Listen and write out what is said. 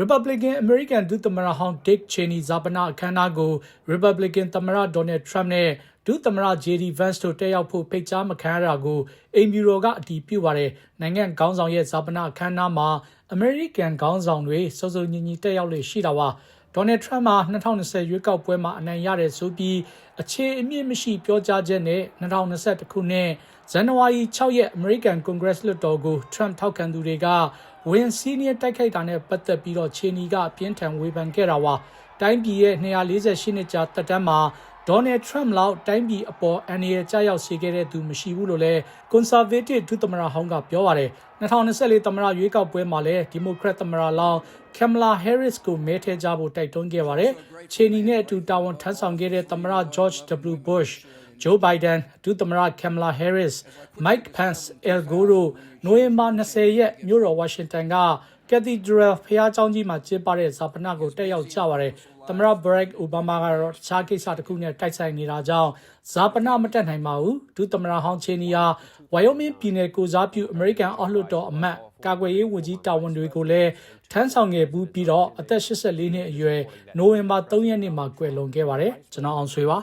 Republican American ဒုသမ္မတဟောင်း Dick Cheney ဇာပနာအခမ်းအနားကို Republican သမ္မတ Donald Trump နဲ့ဒုသမ္မတ JD Vance တို့တက်ရောက်ဖို့ဖိတ်ကြားမခံရတာကိုအိမ်ဖြူတော်ကအတည်ပြုပါတယ်။နိုင်ငံခေါင်းဆောင်ရဲ့ဇာပနာအခမ်းအနားမှာ American ခေါင်းဆောင်တွေစုံစုံညီညီတက်ရောက်လို့ရှိတာပါ။ Donald Trump မှာ2020ရွေးကောက်ပွဲမှာအနိုင်ရတယ်ဆိုပြီးအခြေအမြင့်မရှိပြောကြားချက်နဲ့2021ခုနှစ်ဇန်နဝါရီ6ရက် American Congress လွှတ်တော်ကို Trump ထောက်ခံသူတွေကဝင်စီးနီးယားတိုက်ခိုက်တာနဲ့ပတ်သက်ပြီးတော့ချီနီကအပြင်းထန်ဝေဖန်ခဲ့တာပါတိုင်းပြည်ရဲ့248နှစ်ကြာတက်တမ်းမှာ ဒေါ်နယ်ထရမ့်လောက်တိုင်းပြည်အပေါ်အန်ရကြောက်ရောက်စေခဲ့တဲ့သူမရှိဘူးလို့လည်းကွန်ဆာဗေးတစ်ဒုသမ္မတဟောင်းကပြောပါတယ်2024သမ္မတရွေးကောက်ပွဲမှာလည်းဒီမိုကရက်သမ္မတလောင်းကမ်မလာဟဲရစ်ကိုမဲထည့်ကြဖို့တိုက်တွန်းခဲ့ပါတယ်ချီနီနဲ့အတူတာဝန်ထမ်းဆောင်ခဲ့တဲ့သမ္မတ George W. Bush ဂျိုးဘိုင်ဒန်ဒုသမ္မတကမ်မလာဟဲရစ်မိုက်ဖန်စ်အယ်ဂိုရိုနိုဝင်ဘာ20ရက်မြို့တော်ဝါရှင်တန်က ကက်သီဒရယ်ဖျားကျောင်းကြီးမှာကျင်းပတဲ့ဇာပနာကိုတက်ရောက်ကြပါတယ်သမ္မတဘရက်အိုဘားမားကတော့တခြားကိစ္စတစ်ခုနဲ့တိုက်ဆိုင်နေတာကြောင့်ဇာပနာမတက်နိုင်ပါဘူးဒုသမ္မတဟောင်းချေနီယာဝိုင်ယိုမင်းပြည်နယ်ကိုစားပြုအမေရိကန်အောက်လွှတ်တော်အမတ်ကာကွယ်ရေးဝန်ကြီးတာဝန်တွေကိုလည်းထမ်းဆောင်ခဲ့ဘူးပြီးတော့အသက်84နှစ်အရွယ်နိုဝင်ဘာ3ရက်နေ့မှာကွယ်လွန်ခဲ့ပါတယ်ကျွန်တော်အောင်ဆွေပါ